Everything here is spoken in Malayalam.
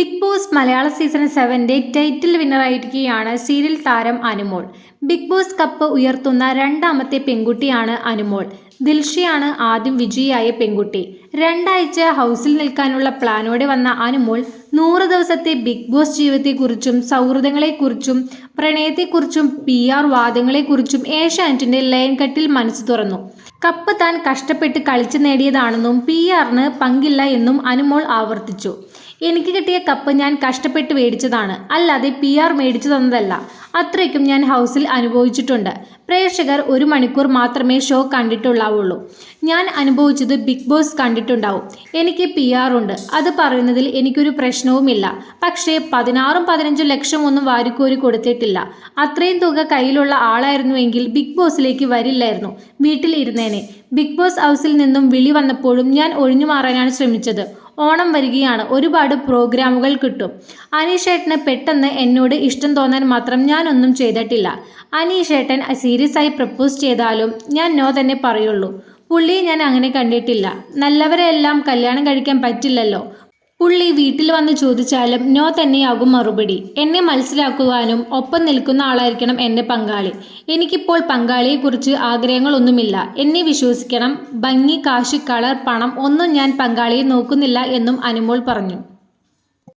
ബിഗ് ബോസ് മലയാള സീസൺ സെവന്റെ ടൈറ്റിൽ വിന്നറായിരിക്കുകയാണ് സീരിയൽ താരം അനുമോൾ. ബിഗ് ബോസ് കപ്പ് ഉയർത്തുന്ന രണ്ടാമത്തെ പെൺകുട്ടിയാണ് അനുമോൾ. ദിൽഷയാണ് ആദ്യം വിജയിയായ പെൺകുട്ടി. രണ്ടാഴ്ച ഹൗസിൽ നിൽക്കാനുള്ള പ്ലാനോടെ വന്ന അനുമോൾ നൂറ് ദിവസത്തെ ബിഗ് ബോസ് ജീവിതത്തെക്കുറിച്ചും സൗഹൃദങ്ങളെക്കുറിച്ചും പ്രണയത്തെക്കുറിച്ചും പി ആർ വാദങ്ങളെക്കുറിച്ചും ഏഷ്യാനെറ്റിന്റെ ലൈൻ കട്ടിൽ മനസ്സ് തുറന്നു. കപ്പ് താൻ കഷ്ടപ്പെട്ട് കളിച്ചു നേടിയതാണെന്നും പി ആറിന് പങ്കില്ല എന്നും അനുമോൾ ആവർത്തിച്ചു. എനിക്ക് കിട്ടിയ കപ്പ് ഞാൻ കഷ്ടപ്പെട്ട് മേടിച്ചതാണ്. അല്ലാതെ പി ആർ മേടിച്ചു തന്നതല്ല അത്രയ്ക്കും ഞാൻ ഹൗസിൽ അനുഭവിച്ചിട്ടുണ്ട്. പ്രേക്ഷകർ ഒരു മണിക്കൂർ മാത്രമേ ഷോ കണ്ടിട്ടുള്ളാവുള്ളൂ. ഞാൻ അനുഭവിച്ചത് ബിഗ് ബോസ് കണ്ടിട്ടുണ്ടാവും. എനിക്ക് പി ആർ ഉണ്ട്. അത് പറയുന്നതിൽ എനിക്കൊരു പ്രശ്നവുമില്ല. പക്ഷേ പതിനാറും പതിനഞ്ചും ലക്ഷം ഒന്നും വാരിക്കോരി കൊടുത്തിട്ടില്ല. അത്രയും തുക കയ്യിലുള്ള ആളായിരുന്നുവെങ്കിൽ ബിഗ് ബോസിലേക്ക് വരില്ലായിരുന്നു. വീട്ടിൽ ഇരുന്നേനെ ബിഗ് ബോസ് ഹൗസിൽ നിന്നും വിളി വന്നപ്പോഴും ഞാൻ ഒഴിഞ്ഞു മാറാനാണ് ശ്രമിച്ചത്. ഓണം വരികയാണ്. ഒരുപാട് പ്രോഗ്രാമുകൾ കിട്ടും. അനീഷേട്ടന് പെട്ടെന്ന് എന്നോട് ഇഷ്ടം തോന്നാൻ മാത്രം ഞാനൊന്നും ചെയ്തിട്ടില്ല. അനീഷേട്ടൻ സീരിയസ് ആയി പ്രപ്പോസ് ചെയ്താലും ഞാൻ നോ തന്നെ പറയുള്ളൂ. പുള്ളിയെ ഞാൻ അങ്ങനെ കണ്ടിട്ടില്ല. നല്ലവരെല്ലാം കല്യാണം കഴിക്കാൻ പറ്റില്ലല്ലോ. പുള്ളി വീട്ടിൽ വന്ന് ചോദിച്ചാലും നോ തന്നെയാകും മറുപടി. എന്നെ മനസ്സിലാക്കുവാനും ഒപ്പം നിൽക്കുന്ന ആളായിരിക്കണം എന്റെ പങ്കാളി. എനിക്കിപ്പോൾ പങ്കാളിയെക്കുറിച്ച് ആഗ്രഹങ്ങളൊന്നുമില്ല. എന്നെ വിശ്വസിക്കണം. ഭംഗി കാശ് കളർ പണം ഒന്നും ഞാൻ പങ്കാളിയെ നോക്കുന്നില്ല എന്നും അനുമോൾ പറഞ്ഞു.